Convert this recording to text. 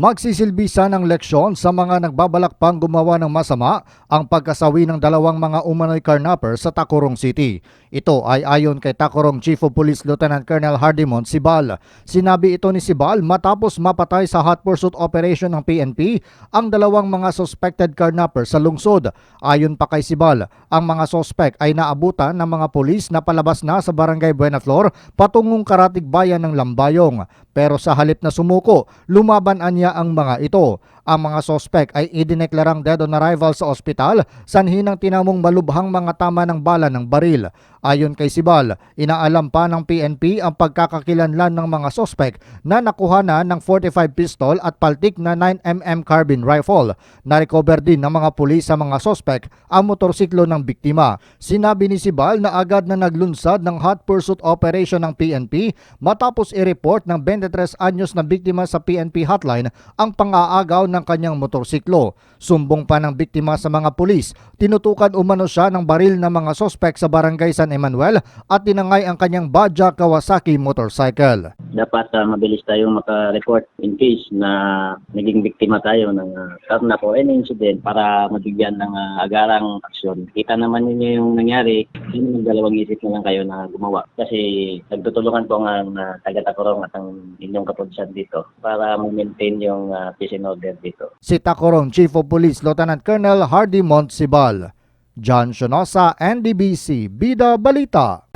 Magsisilbisa ng leksyon sa mga nagbabalak pang gumawa ng masama ang pagkasawi ng dalawang mga umano'y carnapper sa Tacorong City. Ito ay ayon kay Tacorong Chief of Police Lieutenant Colonel Hardimont Sibal. Sinabi ito ni Sibal matapos mapatay sa hot pursuit operation ng PNP ang dalawang mga suspected carnapper sa lungsod. Ayon pa kay Sibal, ang mga suspect ay naabutan ng mga pulis na palabas na sa barangay Buenaflor patungong karatig bayan ng Lambayong. Pero sa halip na sumuko, lumaban niya ang mga ito. Ang mga sospek ay idineklarang dead on arrival sa ospital sanhi ng tinamong malubhang mga tama ng bala ng baril. Ayon kay Sibal, inaalam pa ng PNP ang pagkakakilanlan ng mga sospek na nakuha na ng 45 pistol at paltik na 9mm carbine rifle. Narecover din ng mga pulis sa mga sospek ang motorsiklo ng biktima. Sinabi ni Sibal na agad na naglunsad ng hot pursuit operation ng PNP matapos i-report ng 23 anyos na biktima sa PNP hotline ang pang-aagaw ng kanyang motorsiklo. Sumbong pa ng biktima sa mga pulis, tinutukan umano siya ng baril ng mga sospek sa barangay San Emanuel at tinangay ang kanyang Baja Kawasaki motorcycle. dapat ah, mabilis tayong maka-report in case na naging biktima tayo ng uh, karnap o any incident para mabigyan ng ah, agarang aksyon. Kita naman ninyo yung nangyari, yun yung dalawang isip na lang kayo na gumawa. Kasi nagtutulungan po ang uh, taga-takurong at ang inyong kapulisan dito para ma-maintain yung ah, peace and order dito. Si Tacorong Chief of Police Lieutenant Colonel Hardy Montsibal. John Shonosa, NDBC, Bida Balita.